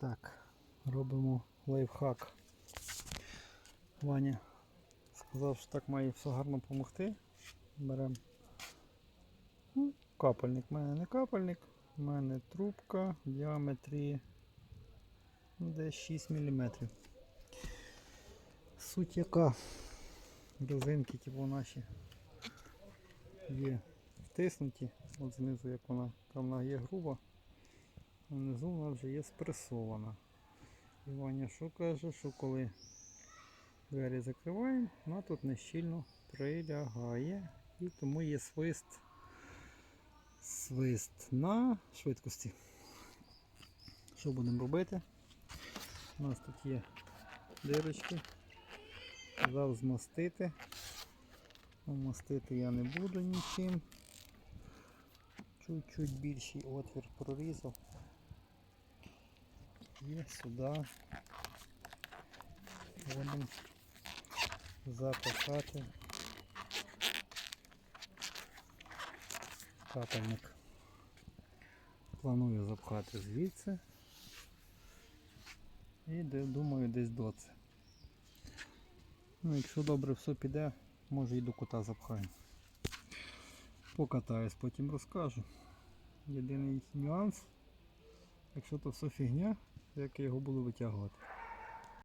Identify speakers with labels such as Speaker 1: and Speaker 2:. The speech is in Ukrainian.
Speaker 1: Так, робимо лайфхак. Ваня сказав, що так має все гарно допомогти. Беремо ну, капельник. У мене не капельник, у мене трубка в діаметрі ну, десь 6 мм. Суть яка резинки, типу наші є втиснуті, от знизу як вона, там вона є груба, внизу вона вже є спресована. І Ваня що каже, що коли двері закриваємо, вона тут нещільно прилягає і тому є свист, свист на швидкості. Що будемо робити? У нас тут є дирочки. Казав змастити. Мастити я не буду нічим. Чуть-чуть більший отвір прорізав. І сюди будемо запихати капельник. Планую запхати звідси. І думаю десь до це. Ну, якщо добре все піде, може і до кута запхаю. Покатаюсь, потім розкажу. Єдиний нюанс, якщо то все фігня, як його буду витягувати.